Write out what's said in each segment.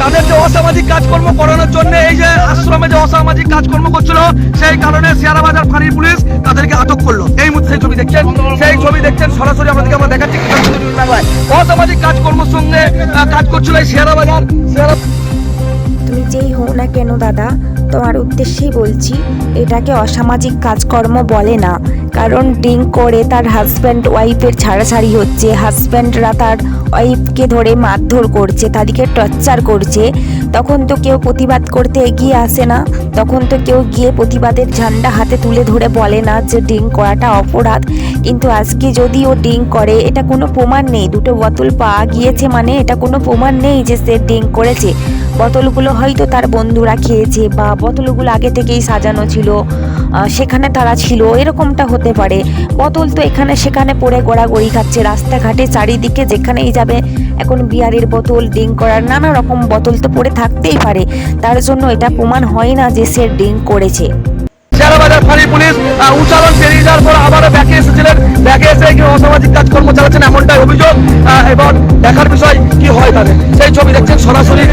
তাদের যে অসামাজিক কাজকর্ম করানোর জন্য এই যে আশ্রমে যে অসামাজিক কাজকর্ম করছিল, সেই কারণে শেয়ারা বাজার ফাঁড়ির পুলিশ তাদেরকে আটক করল। এই মুহূর্তে সেই ছবি দেখছেন? সেই ছবি দেখছেন? সরাসরি আপনাদেরকে আমরা দেখাচ্ছি। অসামাজিক কাজকর্মের সঙ্গে কাজ করছিল এই শেয়ারা বাজার। শেয়ারা না কেন, দাদা? তোমার উদ্দেশ্যেই বলছি, এটাকে অসামাজিক কাজকর্ম বলে না। কারণ ড্রিঙ্ক করে তার হাজব্যান্ড ওয়াইফের ছাড়াছাড়ি হচ্ছে। হাজব্যান্ডরা তার ওয়াইফকে ধরে মারধর করছে, তাদেরকে টর্চার করছে। তখন তো কেউ প্রতিবাদ করতে এগিয়ে আসে না। তখন তো কেউ গিয়ে প্রতিবাদের ঝান্ডা হাতে তুলে ধরে বলে না যে ড্রিঙ্ক করাটা অপরাধ। কিন্তু আজকে যদি ও ড্রিঙ্ক করে, এটা কোনো প্রমাণ নেই। দুটো বোতল পাওয়া গিয়েছে মানে এটা কোনো প্রমাণ নেই যে সে ড্রিঙ্ক করেছে। বোতলগুলো হয়তো তার বন্ধুরা খেয়েছে বা বোতলগুলো আগে থেকেই সাজানো ছিল সেখানে তারা ছিল, এরকমটা হতে পারে। বোতল তো এখানে সেখানে পড়ে গোড়াগড়ি খাচ্ছে, রাস্তাঘাটে চারিদিকে যেখানেই যাবে এখন বিয়ারের বোতল, ড্রিঙ্ক করার নানা রকম বোতল তো পড়ে থাকতেই পারে। তার জন্য এটা প্রমাণ হয় না যে সে ড্রিঙ্ক করেছে। শেয়ারা বাজার ফাঁড়ির পুলিশ উচ্চারণ পেরিয়ে যাওয়ার পর আবারও ব্যাকে এসেছিলেন। ব্যাকে এসে অসামাজিক কাজকর্ম চালাচ্ছেন, এমনটাই অভিযোগ। এবং দেখার বিষয় কি হয় তাদের? সেই ছবি দেখছেন সরাসরি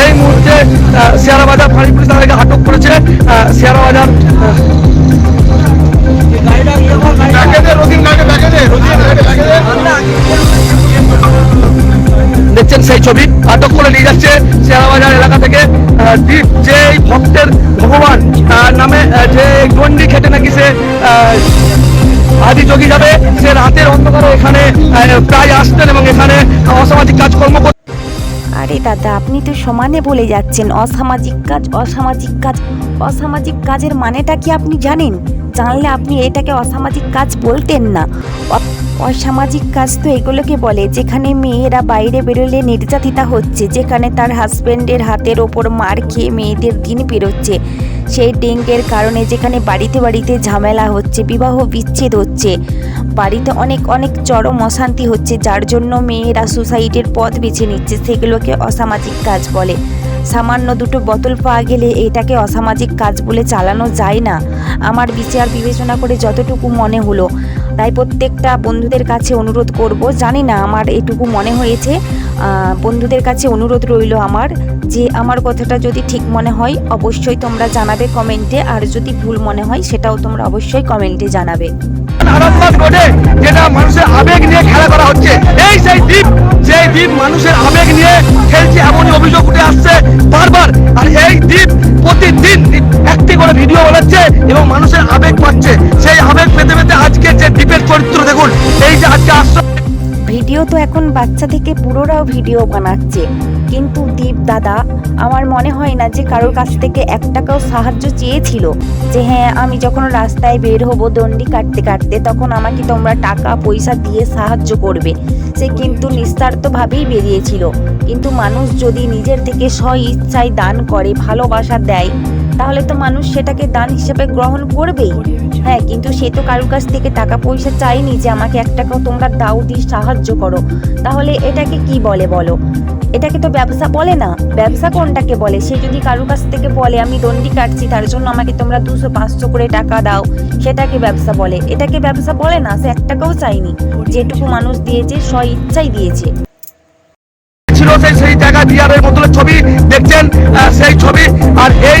এই মুহূর্তে- শেয়ারা বাজার ফাঁড়ি পুলিশ তাদেরকে আটক করেছে শেয়ারা বাজার দেখছেন সেই ছবি, আটক করে নিয়ে যাচ্ছে শেয়ারাবাজার এলাকা থেকে যে ভক্তের ভগবান নামে যে গন্ডি খেটে নাকি সে আহ, আদি যোগী যাবে। সে রাতের অন্ধকারে এখানে প্রায় আসতেন এবং এখানে অসামাজিক কাজকর্ম আরে দাদা আপনি তো সমানে বলে যাচ্ছেন। অসামাজিক কাজ অসামাজিক কাজ। অসামাজিক কাজের মানেটা কি আপনি জানেন? জানলে আপনি এটাকে অসামাজিক কাজ বলতেন না। অসামাজিক কাজ তো এগুলোকে বলে যেখানে মেয়েরা বাইরে বেরোলে নির্যাতিতা হচ্ছে যেখানে তার হাজব্যান্ডের হাতের ওপর মার খেয়ে মেয়েদের দিন পেরোচ্ছে সেই ডেঙ্গের কারণে যেখানে বাড়িতে বাড়িতে ঝামেলা হচ্ছে, বিবাহ বিচ্ছেদ হচ্ছে। বাড়িতে অনেক অনেক চরম অশান্তি হচ্ছে, যার জন্য মেয়েরা সুসাইডের পথ বেছে নিচ্ছে, সেগুলোকে অসামাজিক কাজ বলে। সামান্য দুটো বোতল পাওয়া গেলে এটাকে অসামাজিক কাজ বলে চালানো যায় না। আমার বিচার বিবেচনা করে যতটুকু মনে হলো তাই প্রত্যেকটা বন্ধুদের কাছে অনুরোধ করব, জানি না আমার এটুকু মনে হয়েছে বন্ধুদের কাছে অনুরোধ রইল আমার যে আমার কথাটা যদি ঠিক মনে হয়, অবশ্যই তোমরা জানাবে কমেন্টে, আর যদি ভুল মনে হয়, সেটাও তোমরা অবশ্যই কমেন্টে জানাবে। যেটা মানুষের আবেগ নিয়ে খেলা করা হচ্ছে, এই সেই দ্বীপ দ্বীপ মানুষের আবেগ নিয়ে খেলছে, এমনই অভিযোগ উঠে আসছে বারবার, আর এই দ্বীপ প্রতিদিন একটি করে ভিডিও এবং মানুষের আবেগ পাচ্ছে, সেই আবেগ ভিডিও তো এখন বাচ্চা থেকে বুড়োরাও ভিডিও বানাচ্ছে। কিন্তু দীপ দাদা, আমার মনে হয় না যে কারোর কাছ থেকে এক টাকাও সাহায্য চেয়েছিল। যে হ্যাঁ আমি যখন রাস্তায় বের হব দণ্ডি কাটতে কাটতে, তখন আমাকে তোমরা টাকা, পয়সা দিয়ে সাহায্য করবে। সে কিন্তু নিস্তার্থভাবেই বেরিয়েছিল। কিন্তু মানুষ যদি নিজের থেকে স্ব ইচ্ছায় দান করে, ভালোবাসা দেয় তাহলে তো মানুষ সেটাকে দান হিসেবে গ্রহণ করবেই। হ্যাঁ কিন্তু সে তো কারোর কাছ থেকে টাকা পয়সা চাইনি যে আমাকে এক টাকাও তোমরা দাও, দিয়ে সাহায্য করো। তাহলে এটাকে কি বলে বলো? এটাকে তো ব্যবসা বলে না। ব্যবসা কোনটাকে বলে? সে যদি কারোর কাছ থেকে বলে, আমি দণ্ডি কাটছি, তার জন্য আমাকে তোমরা দুশো পাঁচশো করে টাকা দাও, সেটাকে ব্যবসা বলে। এটাকে ব্যবসা বলে না, সে এক টাকাও চাইনি যেটুকু মানুষ দিয়েছে, স্ব ইচ্ছাই দিয়েছে। সেই জায়গায় বিহারের বোতলের ছবি, দেখছেন সেই ছবি। আর এই